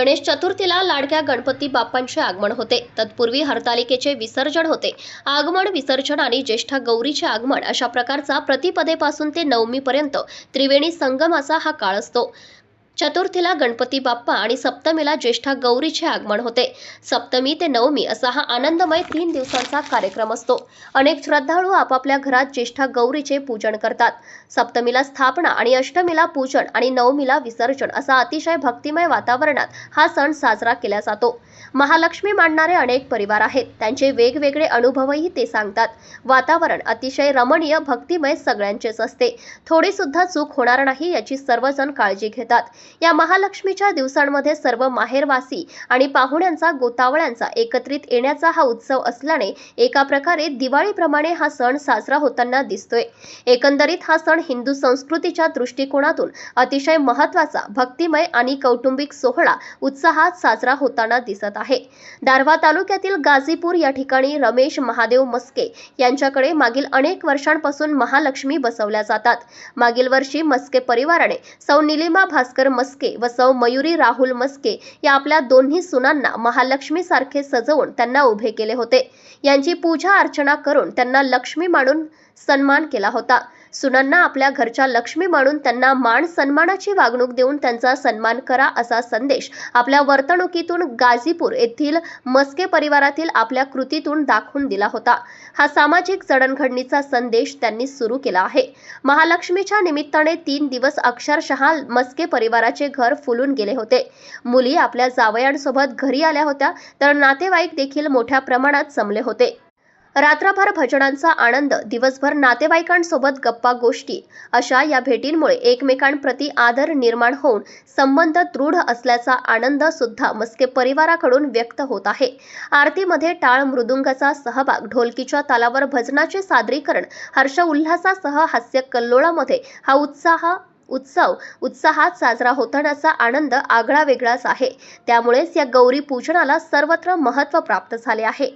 गणेश चतुर्थीला लाडक्या गणपती बाप्पांचे आगमन होते. तत्पूर्वी हरतालिकेचे विसर्जन होते. आगमन विसर्जन आणि ज्येष्ठा गौरीचे आगमन अशा प्रकारचा प्रतिपदेपासून ते नवमीपर्यंत त्रिवेणी संगमाचा हा काळ असतो. चतुर्थीला गणपती बाप्पा आणि सप्तमीला ज्येष्ठा गौरीचे आगमन होते. सप्तमी ते नवमी असा हा आनंदमय तीन दिवसांचा कार्यक्रम असतो. अनेक श्रद्धाळू आपापल्या घरात ज्येष्ठा गौरीचे पूजन करतात. सप्तमीला स्थापना आणि अष्टमीला पूजन आणि नवमीला विसर्जन असा अतिशय भक्तिमय वातावरणात हा सण साजरा केला जातो. महालक्ष्मी मांडणारे अनेक परिवार आहेत. त्यांचे वेगवेगळे अनुभवही ते सांगतात. वातावरण अतिशय रमणीय भक्तिमय सगळ्यांचेच असते. थोडी सुद्धा चूक होणार नाही याची सर्वजण काळजी घेतात. या महालक्ष्मीच्या दिवसांमध्ये सर्व माहेरवासी आणि पाहुण्यांचा गोतावळ्यांचा एकत्रित येण्याचा हा उत्सव असल्याने एका प्रकारे दिवाळीप्रमाणे हा सण साजरा होताना दिसतोय. एकंदरीत हा सण हिंदू संस्कृतीच्या दृष्टिकोनातून अतिशय महत्त्वाचा भक्तिमय आणि कौटुंबिक सोहळा उत्साहात साजरा होताना दिसत आहे. दारव्हा तालुक्यातील गाझीपूर या ठिकाणी रमेश महादेव मस्के यांच्याकडे मागील अनेक वर्षांपासून महालक्ष्मी बसवल्या जातात. मागील वर्षी मस्के परिवाराने सौ निलिमा भास्कर मस्के व सौ मयुरी राहुल मस्के या आपल्या दोन्ही सुनांना महालक्ष्मी सारखे सजवून त्यांना उभे केले होते. यांची पूजा अर्चना करून त्यांना लक्ष्मी मानून सन्मान केला होता. सुनांना आपल्या घरच्या लक्ष्मी म्हणून त्यांना मान सन्मानाची वागणूक देऊन त्यांचा सन्मान करा असा संदेश आपल्या वर्तणुकीतून गाझीपूर येथील मस्के परिवारातील आपल्या कृतीतून दाखवून दिला होता. हा सामाजिक जडणघडणीचा संदेश त्यांनी सुरू केला आहे. महालक्ष्मीच्या निमित्ताने तीन दिवस अक्षरशः मस्के परिवाराचे घर फुलून गेले होते. मुली आपल्या जावयांसोबत घरी आल्या होत्या तर नातेवाईक देखील मोठ्या प्रमाणात जमले होते. रात्रभर भजनांचा आनंद दिवसभर नातेवाईकांसोबत गप्पा गोष्टी अशा या भेटींमुळे एकमेकांप्रती आदर निर्माण होऊन संबंध दृढ असल्याचा आनंद सुद्धा मस्के परिवाराकडून व्यक्त होत आहे. आरतीमध्ये टाळ मृदुंगाचा सहभाग ढोलकीच्या तालावर भजनाचे सादरीकरण हर्ष उल्हासासह हास्य कल्लोळामध्ये हा उत्साह उत्सव उत्साहात साजरा होतानाचा आनंद आगळा वेगळाच आहे. त्यामुळेच या गौरी पूजनाला सर्वत्र महत्त्व प्राप्त झाले आहे.